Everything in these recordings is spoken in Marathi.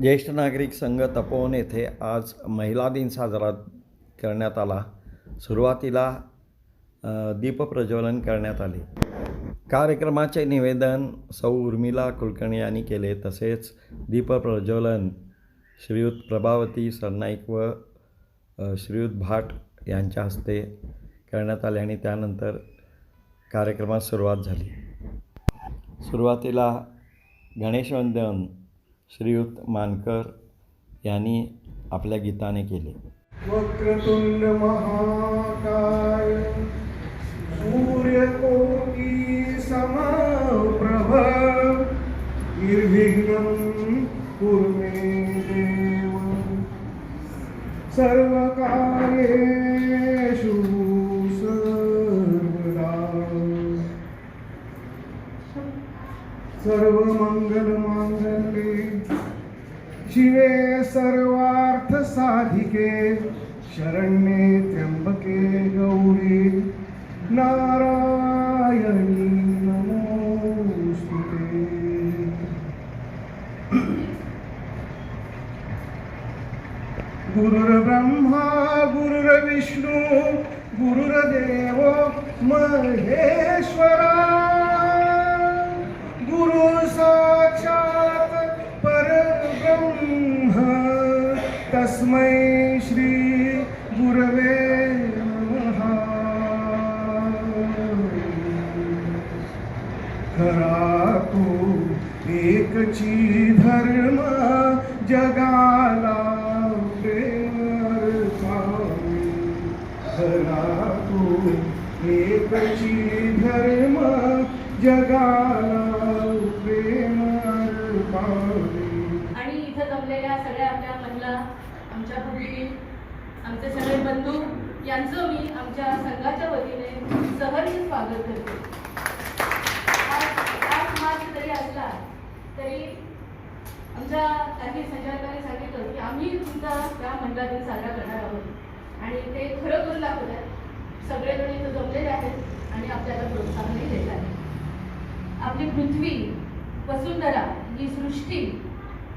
ज्येष्ठ नागरिक संघ तपोवन येथे आज महिला दिन साजरा करण्यात आला. सुरुवातीला दीपप्रज्वलन करण्यात आले. कार्यक्रमाचे निवेदन सौ. उर्मिला कुलकर्णी यांनी केले. तसेच दीपप्रज्वलन श्रीयुत प्रभावती सरनाईक व श्रीयुत भाट यांच्या हस्ते करण्यात आले आणि त्यानंतर कार्यक्रमास सुरुवात झाली. सुरुवातीला गणेशवंदन श्रीयुत मानकर यांनी आपल्या गीताने केले. वक्रतुंड महाकाय सूर्यकोटी समप्रभ निर्विघ्नं सर्वदा। शिवे सर्वार्थसाधिके शरण्ये त्र्यंबके गौरी. नारायणी नमोस्तुते. गुरुर्ब्रह्मा गुरुर्विष्णू गुरुर्देव महेश्वरा. तस्मै श्री गुरवे खरा तो एकची धर्म जगाला खरा तो एकची आमच्या आमचे सगळे बंधू यांचं मी आमच्या संघाच्या वतीने सहर्ष स्वागत करते. आज मार्च जरी असला तरी आमच्या काही संचालकांनी सांगितलं की आम्ही तुमचा त्या महिला दिन साजरा करणार आहोत. आणि ते खरं करून दाखवत आहेत सगळेजण इथं जमलेले आहेत आणि आपल्याला प्रोत्साहनही देत आहेत. आपली पृथ्वी वसुंधरा ही सृष्टी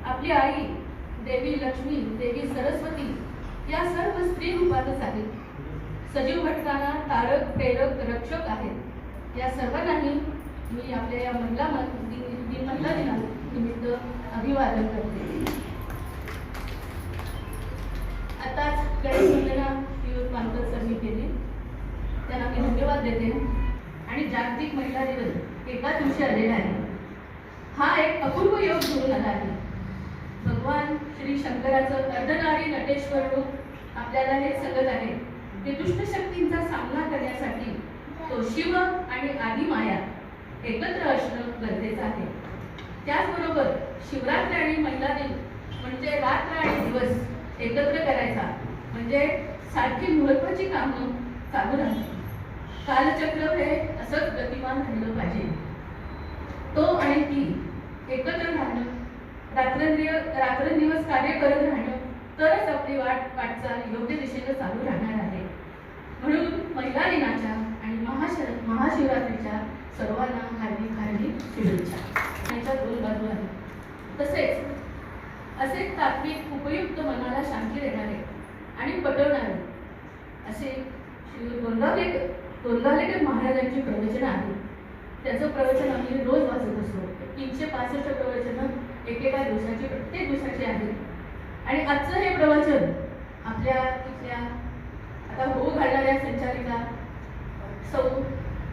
आपली आई देवी लक्ष्मी देवी सरस्वती या सर्व स्त्री रूपातच आहेत. सजीव भटकांना तारक प्रेरक रक्षक आहेत. या सर्वांनाही मी आपल्या या महिला महिला दिनानिमित्त अभिवादन करते. आताच गणेश वंदना श्रीयुत मानकर सरनी केली. त्यांना मी धन्यवाद देते. आणि जागतिक महिला दिवस एका दिवशी आलेला आहे. हा एक अपूर्व योग घेऊन आला आहे. भगवान श्री शंकराचं अर्धनारी नटेश्वर रूप आपल्याला हे सांगत आहे. की दुष्ट शक्तींचा सामना करण्यासाठी तो शिव आणि आदिमाया एकत्र असणं गरजेचं आहे. त्याचबरोबर शिवरात्र आणि महिला दिन म्हणजे रात्र आणि दिवस एकत्र करायचा. म्हणजे सारखी महत्वाची कामं चालू राहतात. कालचक्र हे असंच गतिमान राहिलं पाहिजे. तो आणि ती एकत्र राहणं रात्रंदिवस रात्रंदिवस कार्य करत राहणं तरच आपली वाट वाटचाल योग्य दिशेने चालू राहणार आहे. म्हणून महिला दिनाच्या आणि महाशिव महाशिवरात्रीच्या सर्वांना हार्दिक हार्दिक शुभेच्छा. यांच्या दोन बाजू आहेत. तसेच असे तात्विक उपयुक्त मनाला शांती देणारे आणि पटवणारे असे श्री गोंदावलेकर गोंदावलेकर महाराजांची प्रवचनं आहेत. त्याचं प्रवचन आम्ही रोज वाचत असतो. तीनशे पासष्ट प्रवचनं एकेका दिवसाची प्रत्येक दिवसाची आहे. आणि आजचं हे प्रवचन आपल्या इथल्या आता होऊ घालणाऱ्या संचालिका सौ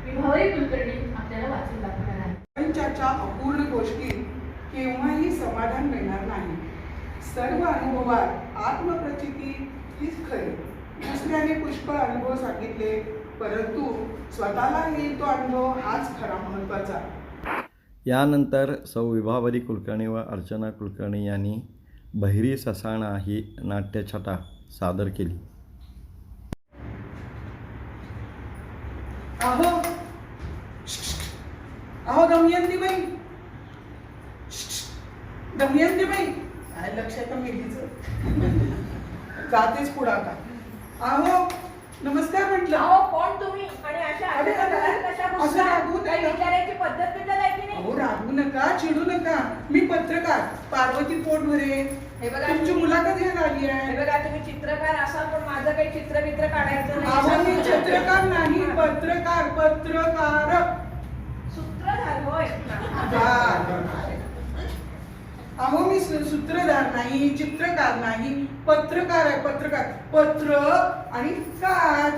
विभावरी कुलकर्णी आपल्याला वाचून दाखवणार आहे प्रपंचाच्या अपूर्ण गोष्टी केव्हाही समाधान मिळणार नाही. सर्व अनुभवात आत्मप्रचिती हीच खरी. दुसऱ्याने पुष्कळ अनुभव सांगितले परंतु स्वतःला येईल तो अनुभव हाच खरा महत्त्वाचा यानंतर सौ विभावरी कुलकर्णी व अर्चना कुलकर्णी यांनी बहिरी ससाणा ही नाट्यछटा सादर केली. अहो अहो दमयंतीबाई दमयंतीबाई लक्ष येतं मेलीच जातेच पुढाकार. अहो नमस्कार म्हटलं. अहो कोण तुम्ही? आणि अशा अरे, अशा अरे, घरात कशा असं घुसला? रागवू नका. काही विचारायची पद्धत बिद्धत आहे की नाही? अहो रागवू नका चिडू नका. मी पत्रकार पार्वती पोटभरे हे बघा तुमची मुलाखत घ्यायला आली हे आहे बघा तुम्ही चित्रकार असाल पण माझं काही चित्र बित्र काढायचं अहो मी नाही चित्रकार नाही पत्रकार पत्रकार. सूत्रधार होय. अहो मी सूत्रधार नाही चित्रकार नाही पत्रकार आहे पत्रकार. पत्र आणि कार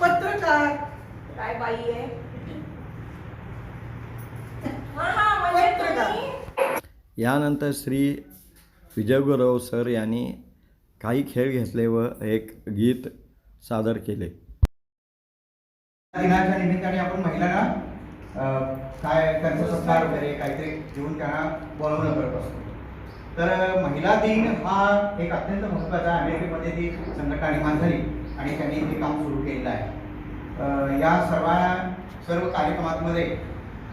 पत्रकार. काय बाई आहे? हा हा म्हणजे यानंतर श्री विजयगुरव सर यांनी काही खेळ घेतले व एक गीत सादर केले. दिनाच्या निमित्ताने आपण महिलांना काय त्यांचा सत्कार वगैरे काहीतरी घेऊन त्यांना बोलवणं करत असतो तर महिला दिन हा एक अत्यंत महत्त्वाचा अमेरिकेमध्ये ती संघटना निर्माण झाली आणि त्यांनी ते काम सुरू केलेलं आहे. या सर्व सर्व कार्यक्रमांमध्ये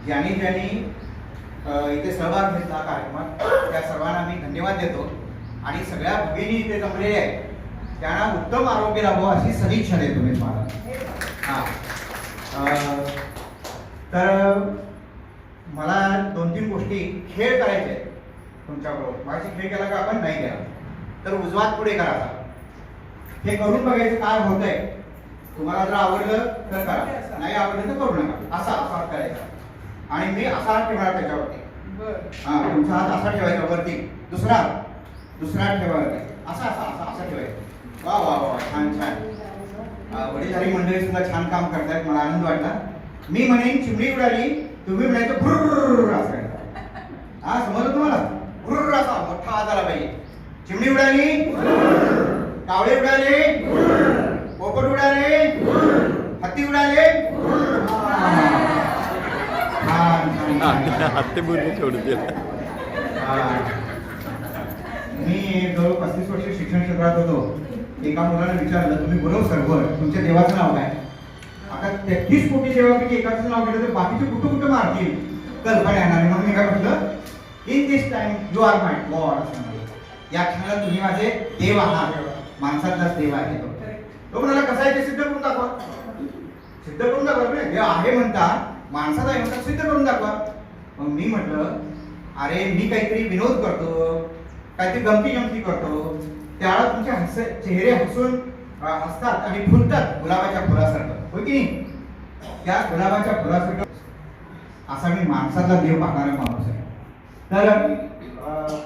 ज्यांनी ज्यांनी इथे सहभाग घेतला कार्यक्रमात त्या सर्वांना मी धन्यवाद देतो. आणि सगळ्या भगिनी इथे जमलेल्या आहेत त्यांना उत्तम आरोग्य लाभो अशी सदिच्छा देतो मी तुम्हाला. हां. तर मला दोन तीन गोष्टी खेळ करायचे आहेत तुमच्याबरोबर. माझी खेळ केला का आपण? नाही केला. तर उजवात पुढे करायचा. हे करून बघायचं काय होतंय. तुम्हाला जर आवडलं तर करा. नाही आवडलं तर करू नका. असा असा हात करायचा. आणि मी असा हात ठेवणार त्याच्यावरती. बर. हा तुमचा हात असा ठेवायचा वरती. दुसरा दुसरा ठेवायचा. असा असा असा असा ठेवायचा. वा वा वा छान छान. वडीलधारी मंडळी सुद्धा छान काम करतायत. मला आनंद वाटला. मी म्हणेन चिमणी उडाली तुम्ही म्हणायचं भुर्र असं. हा समजलं तुम्हाला भुर्र असा मोठा आला पाहिजे चिमणी उडाली कावळे उडाले पोपट उडाले हत्ती उडाले छान, छान, छान, छान. हत्तीपूर्वी सोडतील हा. मी जवळ पस्तीस वर्ष शिक्षण क्षेत्रात होतो एका मुलाने विचारलं तुम्ही गुरव सर्व्हर तुमच्या देवाचं नाव काय तेहतीस कोटी देवापैकी एकाचं नाव घेतलं तर बाकीचे कुठं कुठं मारतील? कल्पना येणार आहे म्हणून मी काय म्हटलं in this time you are my God असं या क्षणाला तुम्ही माझे देव आहात. माणसातलाच देव आहे तो. म्हणाला कसा आहे ते सिद्ध करून दाखवा. सिद्ध करून दाखवा देव आहे म्हणता. माणसात आहे म्हणता सिद्ध करून दाखवा. मग मी म्हटलं अरे मी काहीतरी विनोद करतो. काहीतरी गमती जमती करतो. त्याला तुमचे हस चेहरे हसून हसतात आणि फुलतात गुलाबाच्या फुलासारखं. होय की नाही? त्या गुलाबाच्या फुलासाठी असा मी माणसातला देव पाहणारा माणूस आहे. तर अं,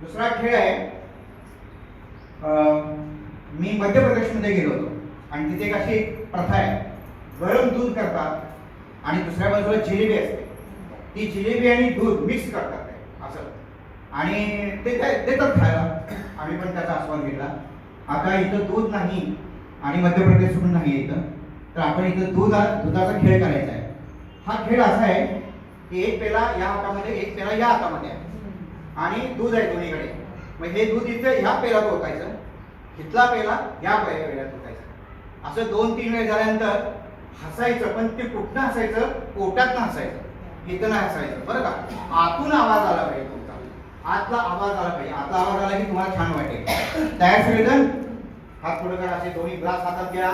दुसरा खेळ आहे. अं, मी मध्य प्रदेशमध्ये गेलो होतो आणि तिथे एक अशी प्रथा आहे. गरम दूध करतात आणि दुसऱ्या बाजूला जिलेबी असते. ती जिलेबी आणि दूध मिक्स करतात ते असं. आणि ते काय देतात खायला. आम्ही पण त्याचा आस्वाद घेतला. आता इथं दूध नाही आणि मध्य प्रदेशकडून नाही इथं. तर आपण इथं दूध दुधाचा खेळ करायचा आहे. हा खेळ असा आहे की एक पेला या हातामध्ये एक पेला या हातामध्ये आहे. आणि दूध आहे दोन्हीकडे. मग हे दूध इथं ह्या पेलात ओतायचं इथला पेला या पे- पेल्यात ओतायचं असं दोन तीन वेळ झाल्यानंतर हसायचं पण ते कुठनं हसायचं? पोटात हसायचं. इथं नाही हसायचं बरं का? आतून आवाज आला पाहिजे तुमचा. आतला आवाज आला पाहिजे. आतला आवाज आला की तुम्हाला छान वाटेल. तयार सगळेजण हात पुढे करा असे दोन्ही ग्लास हातात घ्या.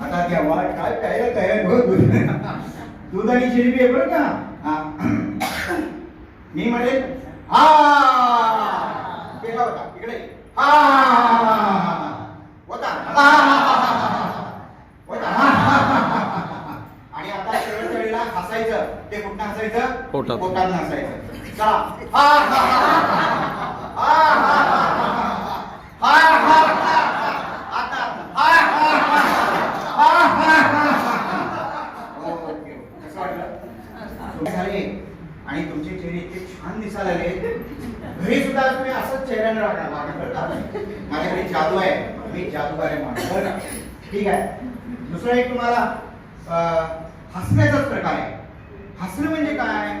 हातात घ्या वा काय प्यायला तयार हो दूध दूध आणि जिलेबी आहे बरं का. मी म्हणेल हा! होता इकडे. हा! होता. होता. आणि आता शेवटच्या वेळेला हसायचं. ते कुठनं हसायचं? पोटात. पोटात हसायचं. चला. हा हा हा! हा! हा! हा! हा आता हा हा हा हा हा ओके कसं वाटलं तुम्ही झाले आणि तुमचे चेहरे इतके छान दिसायला लागले. घरी सुद्धा तुम्ही असंच चेहऱ्याने राहणार माझ्याकडे माझ्याकडे जादू आहे. मी जादूगार आहे माणूस बरं हो का? ठीक आहे. दुसरं एक तुम्हाला हसण्याचाच प्रकार आहे. हसणं म्हणजे काय?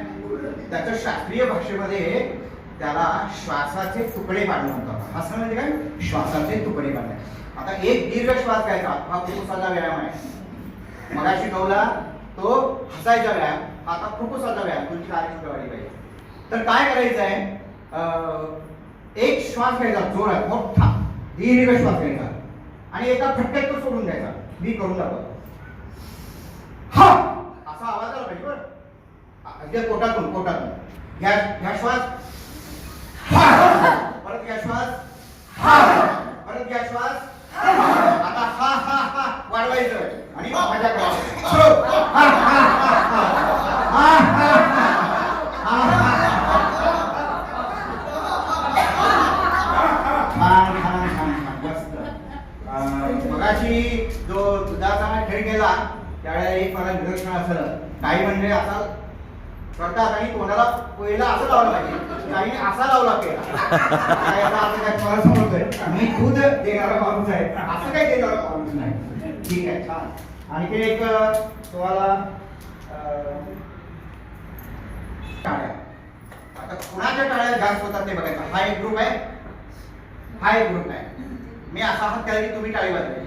त्याच्या शास्त्रीय भाषेमध्ये त्याला श्वासाचे तुकडे पाडणं म्हणतात. हसणं म्हणजे काय? श्वासाचे तुकडे पाडणे. आता एक दीर्घ श्वास घ्यायचा. हा फुफ्फुसाचा व्यायाम आहे. मगाशी शिकवला तो हसायचा व्यायाम. आता फुफ्फुसाचा व्यायाम. तुमची कार्यक्षमता वाढली पाहिजे. तर काय करायचं आहे? एक श्वास घ्यायचा जोरात मोठा. दीर्घ श्वास घ्यायचा. आणि एका फटक्यात तो सोडून द्यायचा. मी करून दाखवतो. हा! असा आवाज आला पाहिजे बरं. अगदी कोटातून पोटातून घ्या घ्या श्वास. हा. परत घ्या श्वास. परत घ्या श्वास. आता हा हा हा वाढवायचं. आणि माझ्या त्यावेळेला एक मला निदर्शन असं. काही म्हणजे असा करतात आणि कोणाला पहिला असं लावलं पाहिजे. काही असा लावला पहिला काय काय समजतोय. मी खुद देणारा माणूस आहे. असं काही देणारा माणूस नाही. ठीक आहे छान. आणखी एक तुम्हाला टाळ्या. आता कुणाच्या टाळ्या जास्त होतात ते बघायचं. हा एक ग्रुप आहे. हा एक ग्रुप आहे. मी असा हात केला की तुम्ही टाळी वाजवायची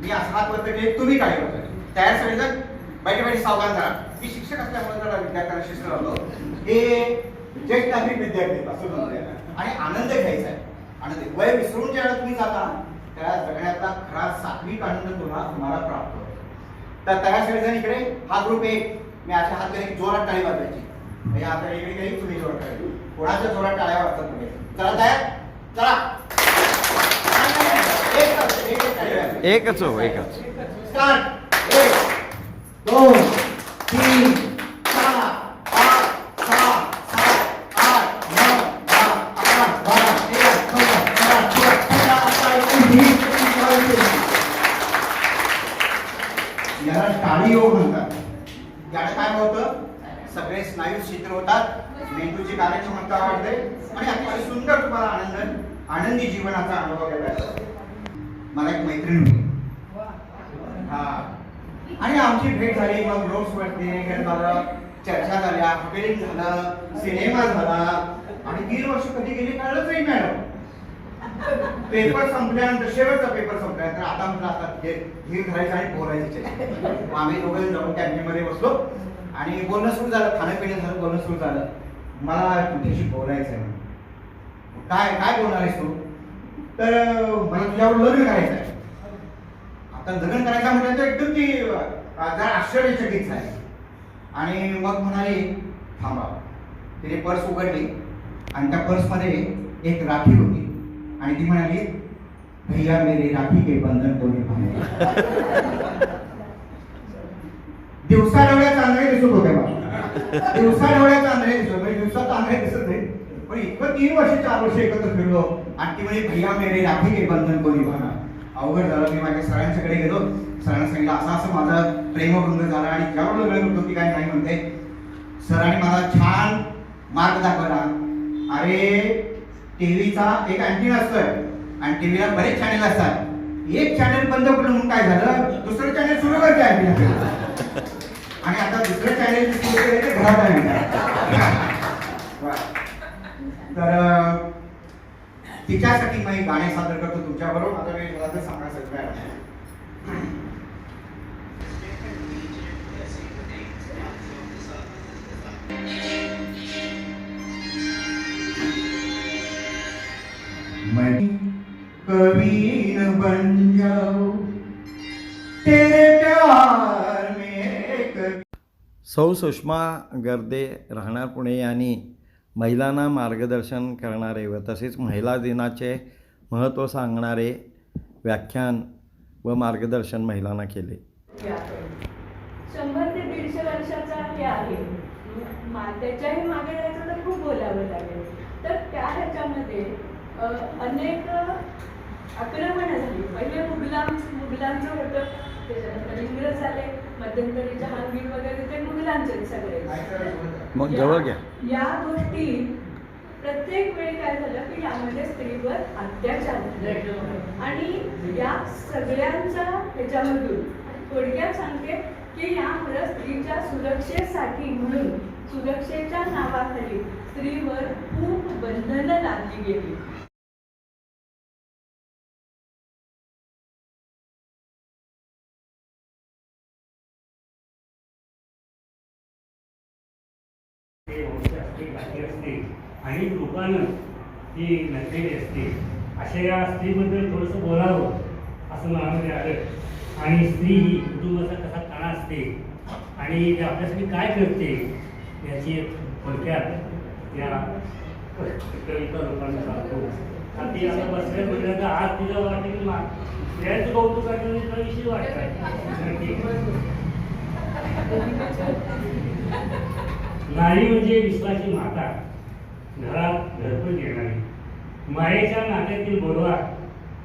मी असा हात वरती तुम्ही टाळी वाजवायची तयार सगळेजण बैठे बैठे सावधान करा मी शिक्षक असल्यामुळे जरा विद्यार्थ्यांना शिस्त लावलो हे ज्येष्ठ नागरिक विद्यार्थी असं आणि आनंद घ्यायचा आहे. आनंद वय विसरून ज्यावेळेला तुम्ही जाता त्या जगण्यातला खरा सात्विक आनंद तुम्हाला तुम्हाला प्राप्त होतो. तर तयार सगळेजण इकडे हा ग्रुप एक. मी अशा हात केले की जोरात टाळी वाजवायची. म्हणजे आता इकडे केली तुम्ही जोरात टाळी. कोणाच्या जोरात टाळ्या वाजतात तुम्ही? चला तयार? चला. एकच हो एकच. स्टार्ट एक Oh. झाली हे झालं चर्चा झाल्या हॉटेलिंग झालं सिनेमा झाला. आणि दीड वर्ष कधी गेली कळलंच नाही मॅडम पेपर संपल्यानंतर शेवटचा पेपर संपल्यानंतर आता म्हटलं आता हे धीर धरायचं आणि बोलायचे. आम्ही दोघे जाऊन कॅन्टीनमध्ये बसलो. आणि बोलणं सुरू झालं खाणं पिणं झालं बोलणं सुरू झालं. मला तुझ्याशी बोलायचं आहे काय काय बोलणार आहेस तू? तर मला तुझ्यावर लग्न करायचं आहे आता लग्न करायचं म्हटलं तर एकदम ती अं, आश्चर्यचकित झाले. आणि मग म्हणाले थांबा. तिने पर्स उघडली आणि त्या पर्समध्ये एक राखी होती. आणि ती म्हणाली भैया मेरे राखी के बंधन कोणी निभाने दिवसा डोळ्या चांदणे दिसत होते मला दिवसा डोळ्या चांदणे दिसत म्हणजे दिवसा चांदणे दिसत नाही पण इतकं तीन वर्ष चार वर्ष एकत्र फिरलो आणि ती म्हणजे भैया मेरे राखी के बंधन कोणी म्हणा अवघड झालं. मी माझ्या सरांच्याकडे गेलो. सरांना सांगितलं असं असं माझं प्रेमभंग झाला आणि जेवढं वेळ होतो ती काय नाही म्हणते. सरांनी मला छान मार्ग दाखवला. अरे टीव्हीचा एक अँटीन असतोय. आणि टीव्हीला बरेच चॅनल असतात. एक चॅनल बंद पडलं म्हणून काय झालं? दुसरं चॅनल सुरू करते अँटीना आणि आता दुसरं चॅनेल सुरू केलं ते घरात आहे तर तिच्यासाठी मी गाणे सादर करतो तुमच्याबरोबर. आता वेळ मला तर सांगायचं सगळं न बन जाऊं तेरे प्यार में सौ सुषमा गर्दे राहणार पुणे यांनी महिलांना मार्गदर्शन करणारे व तसेच महिला दिनाचे महत्त्व सांगणारे व्याख्यान व मार्गदर्शन महिलांना केले. शंभर ते दीडशे वर्षाचा हे आहे. त्याच्याही मागे जायचं तर खूप बोलावं लागेल. तर त्या ह्याच्यामध्ये अनेक आक्रमणं झाली पहिले मुघलां मुघलांचं होतं. त्याच्यानंतर इंग्रज आले. मध्यंतरी जहांगीर वगैरे ते मुघलांचे सगळे. मग जवळ घ्या. या गोष्टी प्रत्येक वेळी काय झालं की यामध्ये स्त्रीवर अत्याचार झाले. आणि या सगळ्यांच्या ह्याच्यामधून थोडक्यात सांगते की यामुळे स्त्रीच्या सुरक्षेसाठी म्हणून सुरक्षेच्या नावाखाली स्त्रीवर खूप बंधनं लादली गेली. असते आणि लोकांना ती नसलेली असते अशा या स्त्रीबद्दल थोडंसं बोलावं असं मनामध्ये आलं. आणि स्त्री ही कुटुंबाचा कसा कणा असते आणि ते आपल्यासाठी काय करते याची एक थोडक्यात या कविता लोकांना सांगतो. आणि ती आता बसल्या म्हटलं म्हणजे तर आज तिला वाटते की मा स्त्रियांचं कौतुक करण्याने वाटत विषय वाटतात. नारी म्हणजे विश्वाची माता घरात घरपण येणारी मायेच्या नात्यातील बोलवा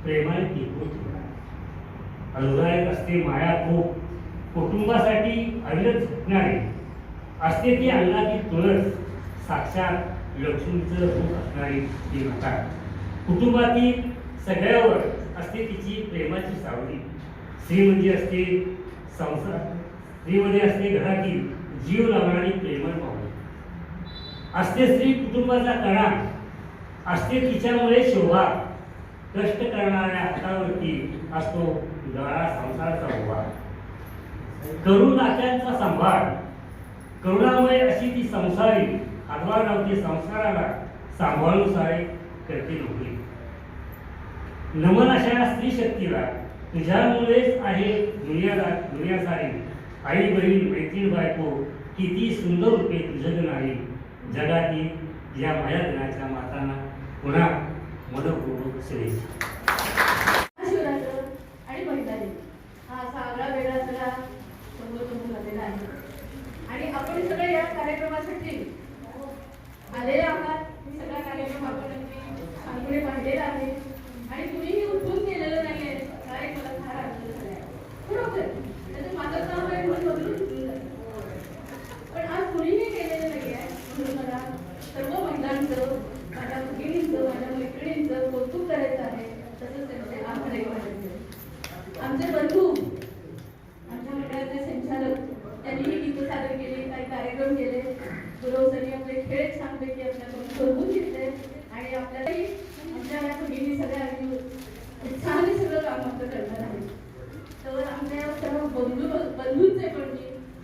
प्रेमाने टिकून ठेवणार. अनुदायक असते माया खूप. कुटुंबासाठी अविरत झटणारी असते ती अंगाची तुळस साक्षात लक्ष्मीचं रूप असणारी ती माता कुटुंबातील सगळ्यावर असते तिची प्रेमाची सावली. स्त्री म्हणजे असते संसार स्त्रीमध्ये असते घरातील जीव लावणारी प्रेमळ पाहुणी. असते स्त्री कुटुंबाचा कणा असते तिच्यामुळे शोभा. कष्ट करणाऱ्या हातावरती असतो गळा संसाराचा उभा करू नात्यांचा सांभाळ करुणामुळे अशी ती संसारी हातभार लावते संसाराला सांभाळून सारे करते नोकरी नमन अशा स्त्री शक्तीला तुझ्यामुळेच आहे दुनियाला दुनिया सारी. आई बहीण मैत्रीण बायको किती सुंदर रूपे तुझं नाही जगातील या माया दिनाच्या मातांना पुन्हा मनपूर्वक शुभेच्छा. आणि महिला हा असा वेगळा सगळा समोर संगोपन झालेला आहे आणि आपण सगळे या कार्यक्रमासाठी आलेले आहात. सगळा कार्यक्रम आपण पाहिलेला आहे आणि कुणीही उठून केलेलं नाहीये हा एक मला फार आनंद झाला आहे बरोबर त्याचं माझं काम आहे म्हणून बदलून उठून जातं. पण आज कुणीही केलेलं नाही आहे म्हणून मला सर्व महिलांचं माझ्या भगिनींचं माझ्या मैत्रिणींचं कौतुक करायचं आहे तसंच त्यांचे आभारही मानायचे आहेत. आमचे बंधू आमच्या मंडळाचे संचालक त्यांनीही गीतं सादर केली काही कार्यक्रम केले गुरव सरी आपले खेळ छानपैकी आपल्याकडून करून घेतले आणि आपल्यालाही आमच्या या भगिनी सगळ्या अगदी उत्साहाने सगळं काम आपलं करणार आहे तर आमच्या सर्व बंधू बंधूंचे पण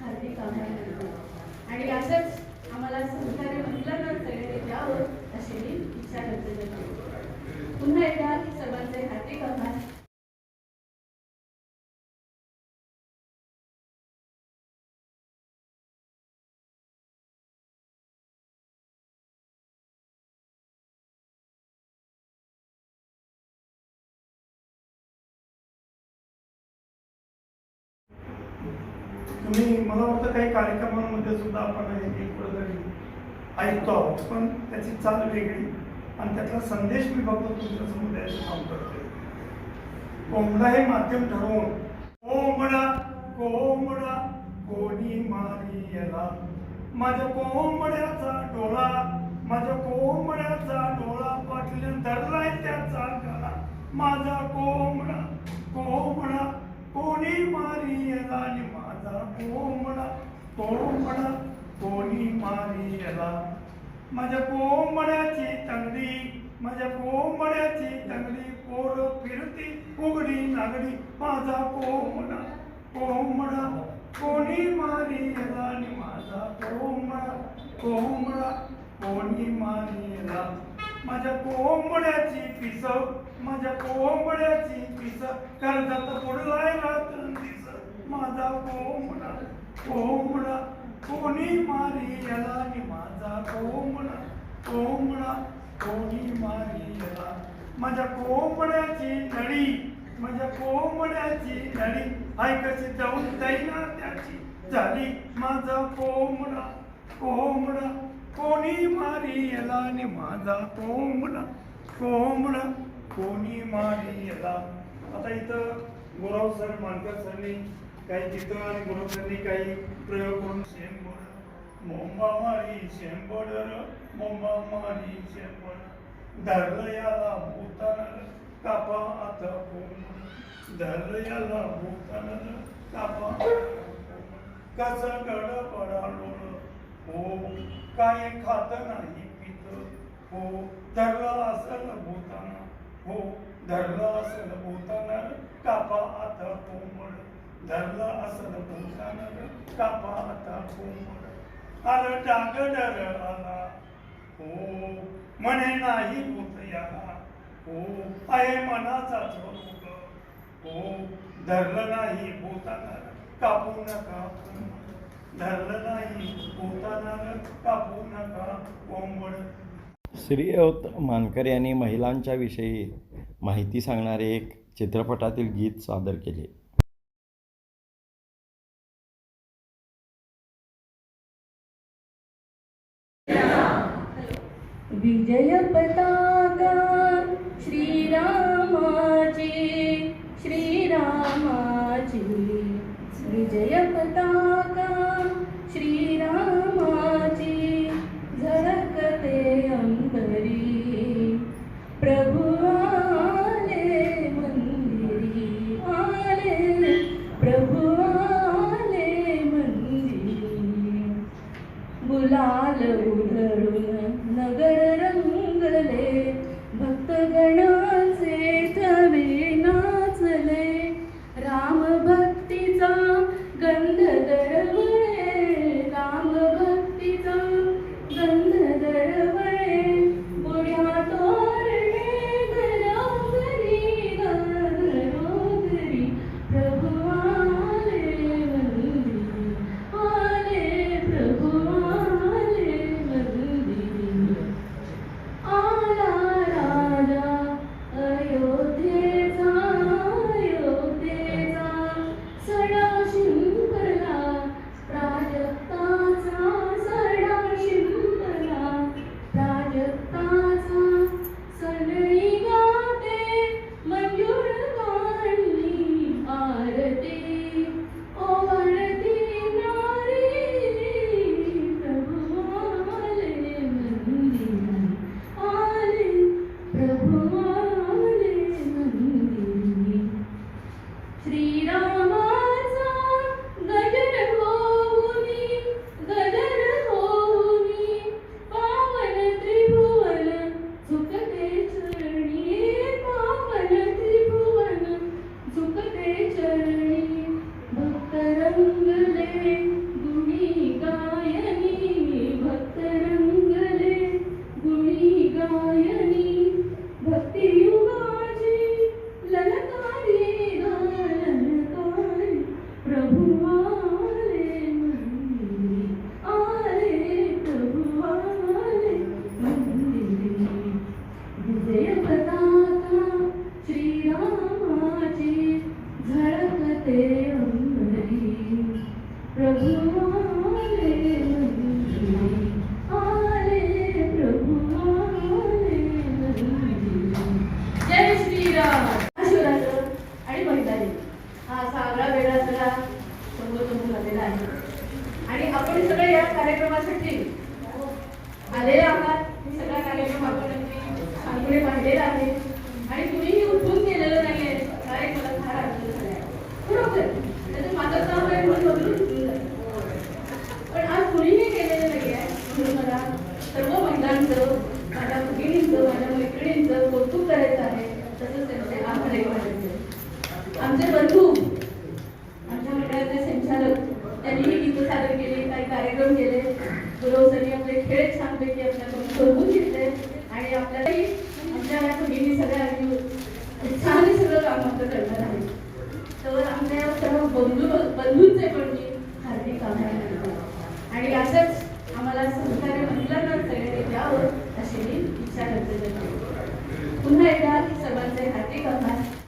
हार्दिक आभार आणि असंच आम्हाला सहकार्य महिलांना सगळ्यांनी द्यावं अशी मी इच्छा करते पुन्हा एकदा सर्वांचे हार्दिक आभार. तुम्ही मला वाटतं काही कार्यक्रमांमध्ये सुद्धा आपण हे एक ऐकतो आहोत पण त्याची चाल वेगळी. आणि त्यातला संदेश मी बघतो तुमच्या समुदायाचं काम करते कोंबडा हे माध्यम ठरवून कोंबडा कोंबडा कोणी मारी याला माझ्या कोंबड्याचा डोळा माझ्या कोंबड्याचा डोळा पाटले धरलाय त्याचा गळा. माझा कोंबडा कोंबडा कोणी मारी याला आणि माझा कोंबडा कोंबडा कोणी मारी माझ्या कोंबड्याची तंगडी माझ्या कोंबड्याची तंगडी पोर फिरती उघडी नागडी माझा कोंबडा कोंबडा कोणी मारी आणि माझा कोंबडा कोंबडा कोणी मारी माझ्या कोंबड्याची पिस माझ्या कोंबड्याची पिस कर्जात बुडलाय रात्र. दिस माझा कोंबडा कोंबडा कोणी मारी याला आणि माझा कोंबडा कोंबडा कोणी मारी याला माझ्या कोंबड्याची नळी माझ्या कोंबड्याची नळी ऐकशी जाऊन जाईना त्याची झाली माझा कोंबडा कोंबडा कोणी मारी याला आणि माझा कोंबडा कोंबडा कोणी मारी याला आता इथं गुराव सर मानकर सरनी काही चित्र आणि गुणोत्तरांनी काही प्रयोग करून शेंबोड. मोंबा मारी शेंबोडर मोंबा मारी शेंबोड. धरलं याला भूतानं कापा आता कोंबड धरलं याला भूतानं कापा कसं गड पडालोळ हो काय खात नाही पित. हो धरलं असल भूताना. हो धरलं असल भूताना. कापा आता कोंबड धरला अवत पुंसानर आलं डाग डर आला. हो म्हणे नाही होत याला. हो आहे मनाचा हो धरलं नाही कापू नका धरलं नाही कापू नका कोंबड. मानकर यांनी महिलांच्या विषयी माहिती सांगणारे एक चित्रपटातील गीत सादर केले. विजय पताका श्रीरामाची श्रीरामाची. विजय पताका it.